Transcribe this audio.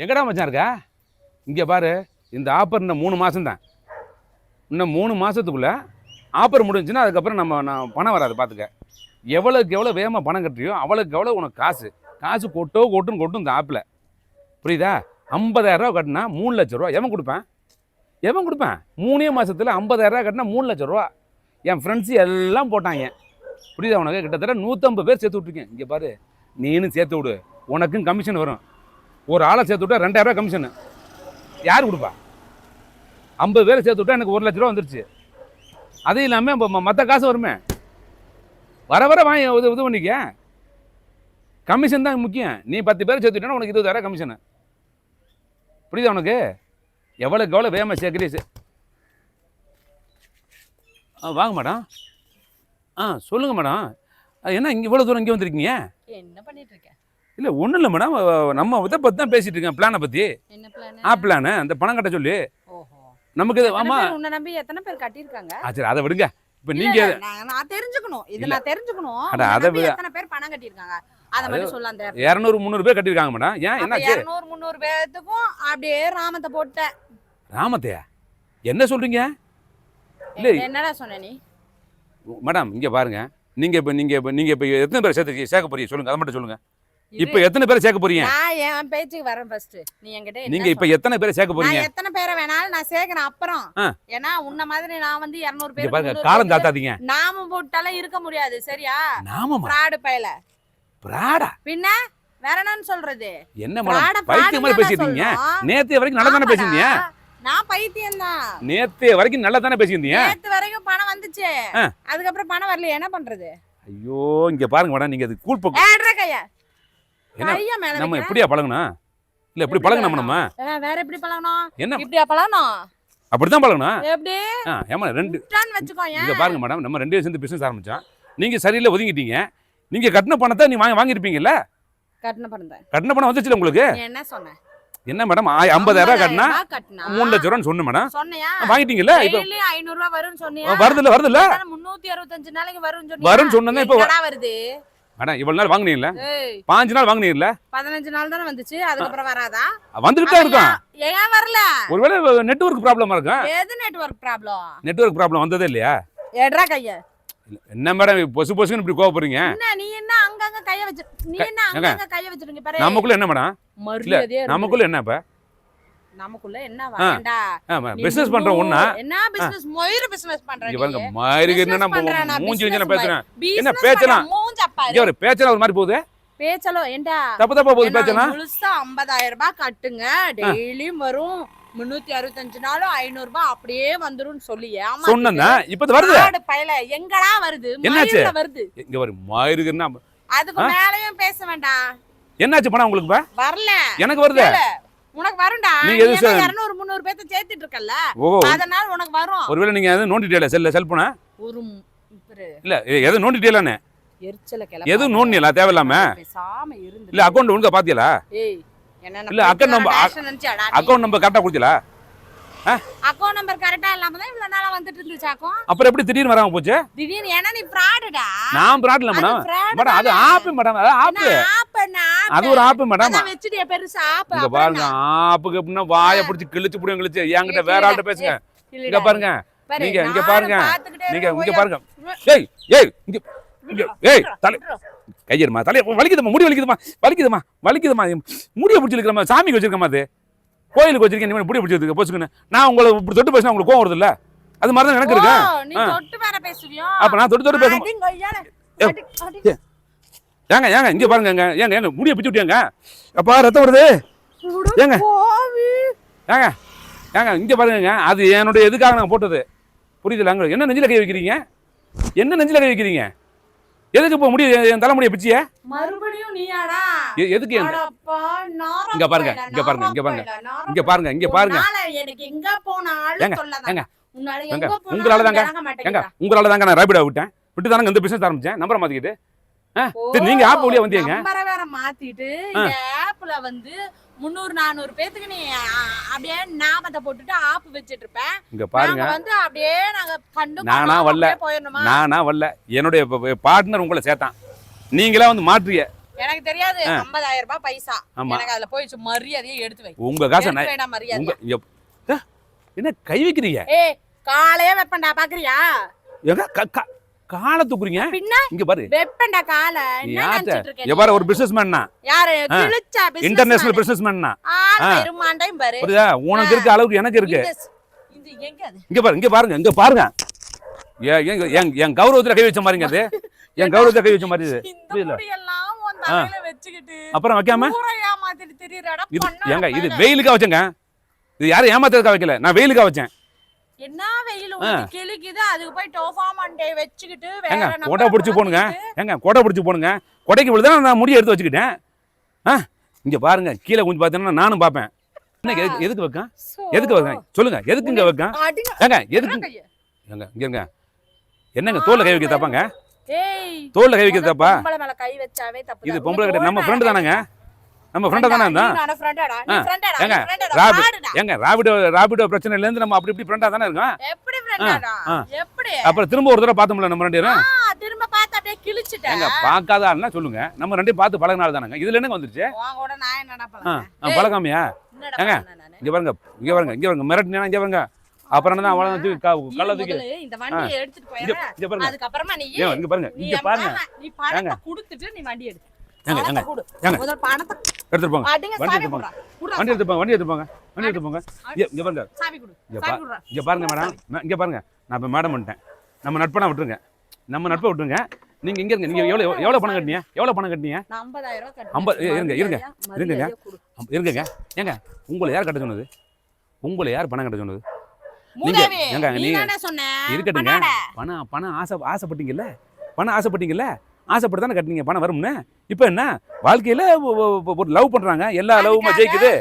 எங்கடா மச்சான் இருக்கா? இங்கே பாரு இந்த ஆஃபர் இன்னும் மூணு மாதம் தான் இன்னும் மூணு மாதத்துக்குள்ளே ஆஃபர் முடிஞ்சுன்னா அதுக்கப்புறம் நம்ம நான் பணம் வராது பார்த்துக்க எவ்வளோக்கு எவ்வளோ வேகமாக பணம் கட்டுறியோ அவ்வளோக்கு எவ்வளோ உனக்கு காசு. காசு கொட்டோ கொட்டும் கொட்டும் இந்த ஆப்பில் புரியுதா? ஐம்பதாயிரரூவா கட்டினா மூணு லட்ச ரூபா எவன் கொடுப்பேன்? எவன் கொடுப்பேன்? மூணே மாதத்தில் ஐம்பதாயிரரூவா கட்டினா மூணு லட்ச ரூபா என் ஃப்ரெண்ட்ஸு எல்லாம் போட்டாங்க. புரியுதா உனக்கு? கிட்டத்தட்ட நூற்றம்பது பேர் சேர்த்து விட்ருக்கேன் இங்கே பாரு நீனும் சேர்த்து விடு. உனக்கும் கமிஷன் வரும். ஒரு ஆளை சேர்த்து விட்டா ரெண்டாயிரரூவா கமிஷனு யார் கொடுப்பா? ஐம்பது பேரை சேர்த்து விட்டா எனக்கு ஒரு லட்ச ரூபா வந்துருச்சு. அது இல்லாமல் இப்போ மற்ற காசு வருமே? வர வர வாங்கி இது இது பண்ணிக்க. கமிஷன் தான் முக்கியம். நீ பத்து பேர் சேர்த்துட்டா உனக்கு இருபதாயிரம் கமிஷனு புரியுதா உனக்கு? எவ்வளோக்கு எவ்வளோ வேகமாக சேர்க்குறீ ஆ வாங்க மேடம். ஆ சொல்லுங்கள் மேடம். என்ன இங்கே இவ்வளோ தூரம் இங்கே வந்திருக்கீங்க? என்ன பண்ணிகிட்ருக்கேன் இல்லை ஒன்றும் இல்லை மேடம் நம்ம இதை பற்றி தான் பேசிகிட்டு இருக்கேன். பிளானை பற்றி ஆ பிளானு அந்த பணம் கட்ட சொல்லி. நமக்கு இது உன்னை நம்பி எத்தனை பேர் கட்டியிருக்காங்க? ஆ சரி அதை விடுங்க. இப்போ நீங்கள் நான் தெரிஞ்சுக்கணும். இது. நான் தெரிஞ்சுக்கணும். அட, அதை எத்தனை பேர் பணம் கட்டியிருக்காங்க? அதை மட்டும் சொல்ல அந்த இரநூறு முந்நூறு பேர் கட்டியிருக்காங்க மேடம் ஏன் என்னாச்சு? 200 முந்நூறு பேர்த்துக்கும் அப்படியே ராமத்தை போட்டேன். ராமத்தையா? என்ன சொல்கிறீங்க இல்ல. என்னடா சொன்ன நீ? மேடம் இங்கே பாருங்க. நீங்கள் இப்போ நீங்கள் இப்போ நீங்கள் இப்போ எத்தனை பேர் சேர்த்து சேர்க்க போறீங்க? சொல்லுங்கள் அதை மட்டும் சொல்லுங்கள் இது- இப்போ எத்தனை பேர் சேர்க்க போறீங்க? நான் என் பேச்சுக்கு வரேன் ஃபர்ஸ்ட் நீ என்கிட்ட நீங்கள் இப்போ எத்தனை பேர் சேர்க்க? போறீங்க? நான் எத்தனை பேரை வேணாலும் நான் சேர்க்கிறேன் அப்புறம். ஏன்னா உன்ன மாதிரி நான் வந்து 200 இங்கே பேர் பாருங்க காலம் தாத்தாதீங்க நாம போட்டாலும் இருக்க முடியாது சரியா? நாமமா? ஃப்ராடு பயல. பிராடா பின்ன வேற என்னன்னு சொல்றது? என்ன மேடம் பைத்தியம் மாதிரி fraud பேசிட்டு தானே இருக்கீங்க சொல்லணும். நேற்று வரைக்கும் நல்லா தானே. பேசியிருந்தீங்க நான் பைத்தியம் தான். நேற்று வரைக்கும் நல்லா தானே பேசியிருந்தீங்க நேத்து வரைக்கும் பணம் வந்துச்சு. அதுக்கப்புறம் பணம் வரல என்ன பண்றது? ஐயோ இங்க பாருங்க மேடம் நீங்க அது கூல் பக்கம் என்ன? நம்ம. எப்படியா பழகணும் இல்ல எப்படி பழகணும்? நம்ம வேற எப்படி பழகணும்? என்ன? இப்படியா பழகணும்? அப்படிதான் பழகணும் எப்படி? ஏமா ரெண்டு இங்க பாருங்க மேடம் நம்ம ரெண்டு சேர்ந்து பிசினஸ் ஆரம்பிச்சோம். நீங்க சரியில்லை ஒதுங்கிட்டீங்க. நீங்க கட்டின பணத்தை நீ வாங்கி வாங்கியிருப்பீங்கல்ல? கட்டண பணம் தான். கட்டின பணம் வந்துச்சுல உங்களுக்கு? என்ன சொன்ன? என்ன மேடம் ஐம்பதாயிரம் கட்டினா? மூணு லட்ச ரூபான்னு சொன்னேன் மேடம் சொன்னியா? வாங்கிட்டீங்கல்ல? இப்ப ஐநூறு ரூபாய் வரும்னு சொன்னியா? வருதுல்ல வருதுல்ல? முன்னூத்தி அறுபத்தஞ்சு நாளைக்கு வரும்னு சொன்னியா? வரும்னு சொன்னேன் இப்ப வருது? மேடம் இவ்வளவு நாள் வாங்கினீங்கல்ல? பாஞ்சு நாள் வாங்கினீங்கல்ல? பதினஞ்சு நாள் தானே வந்துச்சு அதுக்கப்புறம் வராதா? வந்துட்டு தான் இருக்கும். ஏன் வரல? ஒருவேளை நெட்வொர்க் ப்ராப்ளமா இருக்கும் எது நெட்வொர்க் ப்ராப்ளம் நெட்வொர்க் ப்ராப்ளம் வந்ததே இல்லையா? எடுறா கைய. என்ன மேடம் பொசு பொசுன்னு இப்படி கோவப்படுறீங்க? என்ன நீ என்ன அங்கங்க கைய வச்சு நீ என்ன அங்கங்க கைய வச்சிருங்க பாரு நமக்குள்ள என்ன மேடம். நமக்குள்ள என்ன இப்ப? நமக்குள்ள என்ன வேண்டா பிசினஸ் பண்ற ஒண்ணா? என்ன பிசினஸ் மொயிரு பிசினஸ் பண்ற இங்க நீ. பாருங்க மாதிரி Business என்ன பண்றேன் நான், மூஞ்சி வச்சு business பேசுறேன்? business என்ன பண்றேன், பேச்சலாம்? மூஞ்ச பாரு. இங்க ஒரு பேச்சலாம் ஒரு மாதிரி போகுது. பேச்சலோ ஏண்டா? தப்பு தப்பா போகுது என்ன, பேச்சலாம் முழுசா 50000 ரூபாய் கட்டுங்க. டெய்லியும் வரும். முன்னூத்தி அறுபத்தஞ்சு நாளும் ஐநூறு ரூபாய் அப்படியே வந்துரும்னு சொல்லி சொன்னா இப்ப வருது? பயல. எங்கடா வருது? என்னாச்சு? வருது. இங்க ஒரு மாயிருக்குன்னா அதுக்கு மேலயும் பேச வேண்டாம். என்னாச்சு பணம் உங்களுக்கு வரல. எனக்கு வருது. உனக்கு வரும்டா. நீங்க நீ எது சார்? 200 300 பேத்த சேர்த்துட்டு இருக்கல்ல? அதனால உனக்கு வரும். ஒருவேளை நீங்க எதுவும் நோண்டிட்டீல செல்ல செல்போன ஒரு ம்- இவரு. இல்ல எது நோண்டிட்டீலான்னு எரிச்சல எதுவும் நோண்டியலா தேவையில்லாம? பேசாம இருந்து இல்ல அக்கௌண்ட் ஒழுங்கா பாத்தியலா? ஏய் என்ன இல்ல, account number- அக்கௌண்ட் நம்பர் கரெக்டா கொடுத்தீங்களா அக்கௌண்ட் நம்பர் கரெக்டா இல்லாம தான் இவ்வளவு நாளா வந்துட்டு இருந்துச்சு அக்கௌண்ட் அப்புறம் எப்படி திடீர்னு வராம போச்சு? திடீர்னு ஏன்னா நீ ஃப்ராடுடா நான் பிராட் இல்ல மேடம் மேடம் அது ஆப்பு மேடம் அது ஆப்பு அது ஒரு ஆப்பு மேடம் வச்சுட்டியா பெருசா ஆப் இங்க பாருங்க ஆப்புக்கு எப்படின்னா வாயை பிடிச்சி கிழிச்சு புடியும் கிழிச்சு. என்கிட்ட வேற ஆள்கிட்ட பேசுங்க. இங்க பாருங்க. நீங்க இங்க பாருங்க. நீங்க இங்க பாருங்க. ஏய் ஏய் இங்க ஏய் தலை. கையெடுமா தலை வலிக்குதுமா முடி வலிக்குதுமா வலிக்குதுமா வலிக்குதுமா. முடிய பிடிச்சிருக்கிறமா சாமிக்கு வச்சிருக்கமா அது கோயிலுக்கு வச்சிருக்கேன் நீ முடி பிடிச்சிருக்கு போச்சுக்கன்னு. நான் உங்களை இப்படி தொட்டு பேசினா உங்களுக்கு கோவம் வருது இல்ல அது மாதிரி தான் எனக்கு இருக்கு. அப்ப நான் தொட்டு தொட்டு பேச அடி கொய்யால. ஏ, அடி, அடி. ஏங்க ஏங்க இங்க பாருங்க ஏங்க ஏங்க ஏங்க முடிய பிச்சு விட்டியாங்க? அப்பா ரத்தம் வருது. ஏங்க. ஏங்க ஏங்க இங்க பாருங்க அது என்னுடைய எதுக்காக நான் போட்டது? புரியுதுல அங்க என்ன நெஞ்சில கை வைக்கிறீங்க? என்ன நெஞ்சில கை வைக்கிறீங்க? எதுக்கு இப்போ முடிய என் தலைமுடிய பிச்சிய? மறுபடியும் நீயாடா? எதுக்கு இங்க பாருங்க, இங்க பாருங்க, இங்க பாருங்க. இங்க பாருங்க இங்க பாருங்க. எனக்கு எங்க போனாலும் எங்க உங்களால தாங்க, மாட்டேங்கிறா. உங்களால தாங்க நான் ரேபிடா விட்டேன். விட்டு தானங்க இந்த பிசினஸ் ஆரம்பிச்சேன். நம்பரை மாத்திக்கிட்டு நீங்க ஆப் வழியா வந்தீங்க. நம்பரை வேற மாத்திட்டு இந்த ஆப்ல வந்து முந்நூறு நானூறு பேத்துக்கு நீ அப்படியே நாமத்தை போட்டுட்டு ஆப் வச்சிட்டு இருப்ப இங்க பாருங்க. வந்து அப்படியே நாங்க கண்டு நானா வரல. நானா வரல. என்னுடைய பார்ட்னர் உங்களை சேர்த்தான். நீங்களா வந்து மாற்றிய எனக்கு தெரியாது. 50000 ரூபாய் பைசா. எனக்கு அதுல போயிடுச்சு. மரியாதையை எடுத்து வை. உங்க காசை மரியாதை. ஏ, என்ன கை வைக்கிறீங்க? ஏய் காலையே வெப்பண்டா பாக்குறியா? காலை தூக்குறீங்க இங்க பாரு. வெப்பண்டா கால. என்ன பாரு ஒரு பிசினஸ் மேன்னா யாரு. கிழிச்சா இன்டர்நேஷனல் பிசினஸ் மேன்னா ஆள் ஆ. பெருமாண்டையும் பாரு. புரியுதா? உனக்கு இருக்க அளவுக்கு எனக்கு இருக்கு. இங்க பாரு இங்க பாருங்க இங்க பாருங்க. என் என் கௌரவத்துல கை வச்ச மாதிரிங்க அது. என் கௌரவத்துல கை வச்ச மாதிரி புரியல. அப்புறம் வைக்காம? ஏங்க இது. வெயிலுக்கா வச்சேங்க. இது யாரும் ஏமாத்துறதுக்கா வைக்கல. நான் வெயிலுக்கா வச்சேன். என்ன வெயில்? உனக்கு கிழிக்குது. அதுக்கு போய் டோஃபா மண்டே வச்சுக்கிட்டு ஏங்க கொடை பிடிச்சி போனுங்க. ஏங்க கொடை பிடிச்சி போனுங்க. கொடைக்கு விழுதா நான் முடிய எடுத்து வச்சுக்கிட்டேன். ஆ இங்க பாருங்க கீழே கொஞ்சம் பார்த்தீங்கன்னா நானும் பார்ப்பேன். என்ன எதுக்கு வைக்கேன். எதுக்கு வைக்கேன் சொல்லுங்க எதுக்கு இங்க வைக்கேன். ஏங்க எதுக்கு? ஏங்க இங்க இருங்க. என்னங்க தோல்ல கை வைக்க தப்பாங்க? தோல்ல கை வைக்க தப்பா? பொம்பளை மேல கை வச்சாவே தப்பு இது பொம்பளை கிட்ட நம்ம ஃப்ரெண்டு தானங்க? நம்ம ஃப்ரெண்டா தானே இருந்தா? ஏங்க, ராபி- ஏங்க ராபிடோ ராபிடோ பிரச்சனைல இருந்து நம்ம அப்படி இப்படி ஃப்ரெண்டா தானே இருக்கோம்? எப்படி. எப்படி? அப்புறம் திரும்ப ஒரு தடவை பார்த்தோம்ல நம்ம ரெண்டு பேரும்? திரும்ப பார்த்து அப்படியே கிழிச்சிட்டேன் ஏங்க பார்க்காத ஆளுனா சொல்லுங்க. நம்ம ரெண்டையும் பார்த்து பழகினால தானங்க. இதுல என்னங்க வந்துருச்சு? உன் கூட நான் என்னடா ஆ, பழகாமையா? ஏங்க. இங்க பாருங்க இங்க பாருங்க இங்க பாருங்க மிரட்டினா இங்க பாருங்க. அப்புறம் என்ன அவ்வளவு தூக்கி கள்ள தூக்கி இந்த வண்டியை எடுத்துட்டு போயிடுறேன் இங்க பாருங்க. அதுக்கப்புறமா நீ இங்க பாருங்க இங்க பாருங்க. நீ பணத்தை கொடுத்துட்டு நீ வண்டி எடுத்து ஏங்க, ஏங்க. ஏங்க. எடுத்துட்டு போங்க. வண்டி எடுத்து. குடுறா, வண்டி எடுத்து போங்க வண்டி எடுத்து போங்க வண்டி எடுத்து போங்க. இங்க பாருங்க. இங்க பாருங்க மேடம். இங்க பாருங்க. நான் இப்ப மேடம் பண்ணிட்டேன் நம்ம நட்பனா விட்டுருங்க. நம்ம நட்பை விட்டுருங்க. நீங்க இங்க இருங்க நீங்க எவ்வளவு எவ்வளவு பணம் கட்டினீங்க? எவ்வளவு பணம் கட்டினீங்க? நான் 50000 ரூபாய் கட்டுறேன். ஐம்பது- இருங்க, இருங்க, இருங்க. இருங்கங்க. ஏங்க உங்களை யார் கட்ட சொன்னது? உங்களை யார் பணம் கட்ட சொன்னது? மூதேவி, ஏங்க, நீ நீங்க-? இருக்கட்டுங்க. பணம் பணம் ஆசை ஆசைப்பட்டீங்கல்ல? பணம் ஆசைப்பட்டீங்கல்ல? ஆசைப்பட்டு தானே கட்டினீங்க? பணம் வரும்னு? இப்போ என்ன? வாழ்க்கையில ஒரு லவ் பண்றாங்க. எல்லா லவ்வுமா ஜெயிக்குது.